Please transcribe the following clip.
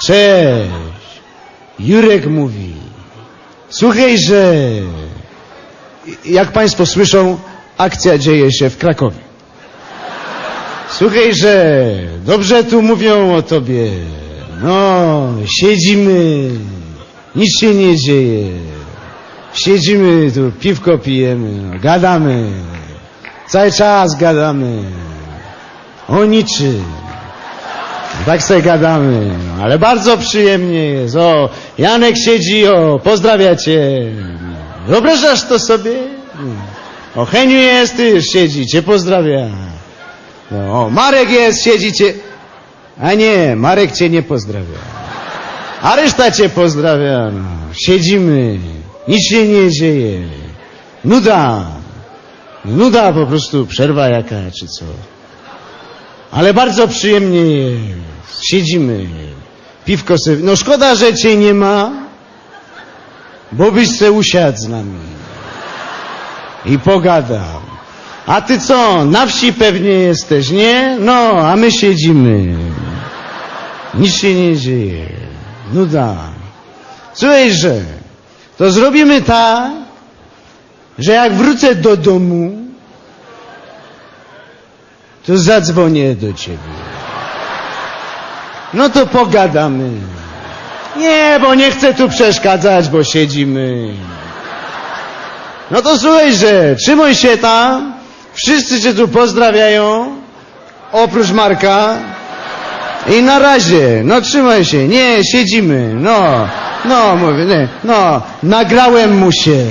Cześć. Jurek mówi. Słuchaj, że jak Państwo słyszą, akcja dzieje się w Krakowie. Słuchaj, że dobrze tu mówią o tobie. No, siedzimy, nic się nie dzieje. Siedzimy tu, piwko pijemy, gadamy. Cały czas gadamy. O niczym. Tak sobie gadamy, no, ale bardzo przyjemnie jest. O, Janek siedzi, o, pozdrawia cię. Wyobrażasz to sobie? O, Heniu jest, ty już siedzi, cię pozdrawia. No, o, Marek jest, siedzi cię. A nie, Marek cię nie pozdrawia. A reszta cię pozdrawia. No. Siedzimy, nic się nie dzieje. Nuda. Nuda po prostu, przerwa jaka czy co. Ale bardzo przyjemnie jest. Siedzimy. Piwko sobie. No szkoda, że cię nie ma, bo byś se usiadł z nami. I pogadał. A ty co, na wsi pewnie jesteś, nie? No, a my siedzimy. Nic się nie dzieje. Nuda. Słuchaj, że to zrobimy tak, że jak wrócę do domu, to zadzwonię do ciebie. No to pogadamy. Nie, bo nie chcę tu przeszkadzać, bo siedzimy. No to słuchaj, że trzymaj się tam. Wszyscy cię tu pozdrawiają. Oprócz Marka. I na razie, no trzymaj się. Nie, siedzimy. No, no, mówię, nie. No, nagrałem mu się.